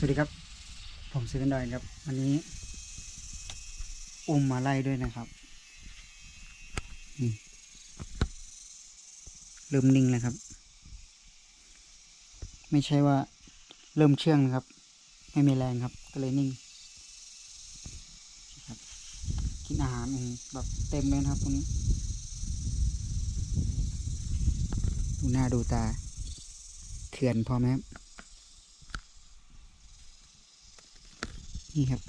สวัสดีครับ ผมซื้อกันดอยครับ วันนี้ อุ้มมาไล่ด้วยนะครับนี่เริ่มนิ่งแล้วครับ ไม่ใช่ว่าเริ่มเชื่องนะครับ ไม่มีแรงครับ ก็เลยนิ่งครับกินอาหารอืมแบบเต็มเลยนะครับตรงนี้ ดูหน้าดูตาเถื่อนพอไหมครับ นี่ครับ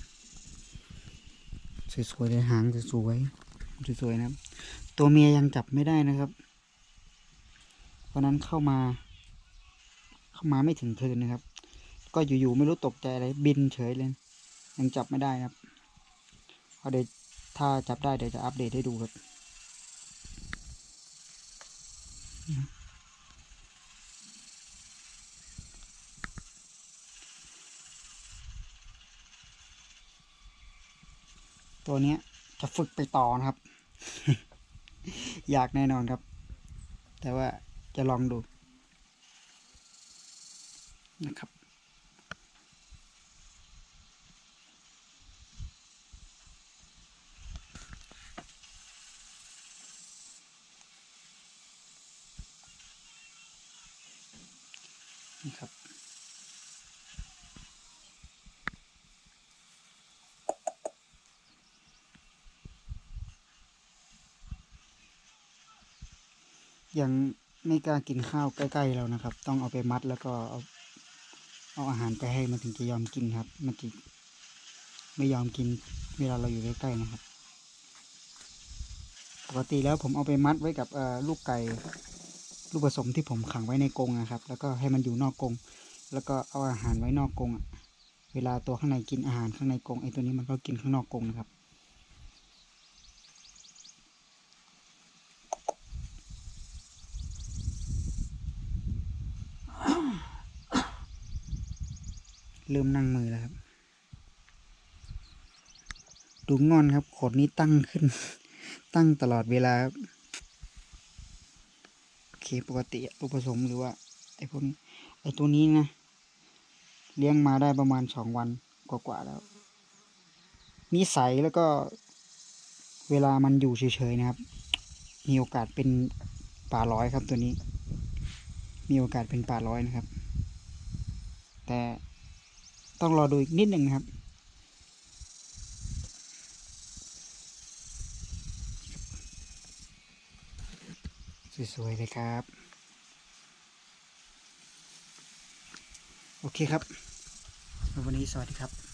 สวยๆเลยหางสวยๆสวยๆนะครับ ตัวเมียยังจับไม่ได้นะครับวันนั้นเข้ามา เข้ามาไม่ถึงคืนนะครับ ก็อยู่ๆไม่รู้ตกใจอะไรบินเฉยเลย ยังจับไม่ได้ครับเดี๋ยวถ้าจับได้เดี๋ยวจะอัปเดตให้ดูครับ ตัวเนี้ย จะฝึกไปต่อนะครับ อยากแน่นอนครับ แต่ว่าจะลองดูนะครับนี่ครับ ยังไม่กล้ากินข้าวใกล้ๆเรานะครับ ต้องเอาไปมัดแล้วก็เอาเอาอาหารไปให้มันถึงจะยอมกินครับ มันจะไม่ยอมกินเวลาเราอยู่ใกล้ๆนะครับ ปกติแล้วผมเอาไปมัดไว้กับลูกไก่ลูกผสมที่ผมขังไว้ในกรงนะครับ แล้วก็ให้มันอยู่นอกกรงแล้วก็เอาอาหารไว้นอกกรงเวลาตัวข้างในกินอาหารข้างในกรงไอ้ตัวนี้มันก็กินข้างนอกกรงนะครับ เริ่มนั่งมือแล้วครับ ดูงอนครับขนนี้ตั้งขึ้น ตั้งตลอดเวลาครับโอเคปกติลูกผสมหรือว่าไอ้พวกนี้ไอ้ตัวนี้นะ เลี้ยงมาได้ประมาณสองวันกว่าๆแล้วนิสัยแล้วก็เวลามันอยู่เฉยๆนะครับ มีโอกาสเป็นป่าร้อยครับตัวนี้ มีโอกาสเป็นป่าร้อยนะครับ แต่ ต้องรอดูอีกนิดหนึ่งนะครับ สวยๆเลยครับ โอเคครับ วันนี้สวัสดีครับ